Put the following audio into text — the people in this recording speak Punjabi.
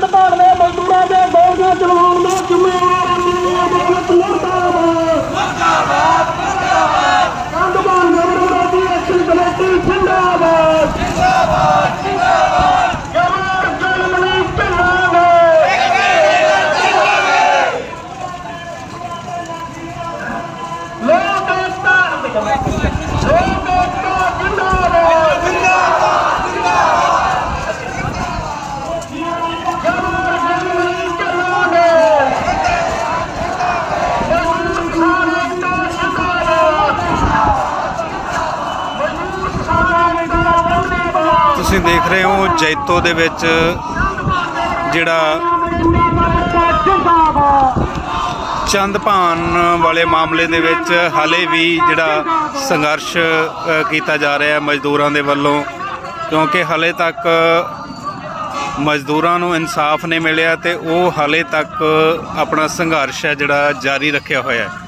ਚੰਦ ਭਾਣ ਮਜ਼ਦੂਰਾਂ ਦੇ ਗੋਲੀਆਂ ਚਲਵਾਉਣ ਦਾ ਜ਼ਿੰਮੇਵਾਰ ਅਦਾਲਤ ਮੁਰਦਾਬਾਦ ਮੁਰਦਾਬਾਦ ਮੁਰਦਾਬਾਦ ਚੰਦ ਭਾਣ ਨਗਰ ਦੀ ਐਕਸ਼ਨ ਕਮੇਟੀ ਜਿੰਦਾਬਾਦ ਜਿੰਦਾਬਾਦ। ਜਿੰਦਾਬਾਦ ਲੋਕ ਏਕਤਾ ਲੋਕ ਏਕਤਾ ਜਿੰਦਾਬਾਦ ਜਿੰਦਾਬਾਦ ਜਮਾਰ ਜ਼ੁਲਮ ਨਹੀਂ ਢਲਾਂਗੇ ਮਜ਼ਦੂਰ ਕਿਸਾਨ ਏਕਤਾ ਜਿੰਦਾਬਾਦ ਮਜ਼ਦੂਰ ਕਿਸਾਨ ਏਕਤਾ ਜਿੰਦਾਬਾਦ ਤੁਸੀਂ ਦੇਖ ਰਹੇ ਹੋ ਜੈਤੋ ਦੇ ਵਿੱਚ ਜਿਹੜਾ ਜਿੰਦਾਬਾਦ ਚੰਦ ਭਾਨ ਵਾਲੇ ਮਾਮਲੇ ਦੇ ਵਿੱਚ ਹਾਲੇ ਵੀ ਜਿਹੜਾ ਸੰਘਰਸ਼ ਕੀਤਾ ਜਾ ਰਿਹਾ ਹੈ ਮਜ਼ਦੂਰਾਂ ਦੇ ਵੱਲੋਂ, ਕਿਉਂਕਿ ਹਾਲੇ ਤੱਕ ਮਜ਼ਦੂਰਾਂ ਨੂੰ ਇਨਸਾਫ ਨਹੀਂ ਮਿਲਿਆ ਤੇ ਉਹ ਹਾਲੇ ਤੱਕ ਆਪਣਾ ਸੰਘਰਸ਼ ਹੈ ਜਿਹੜਾ ਜਾਰੀ ਰੱਖਿਆ ਹੋਇਆ ਹੈ।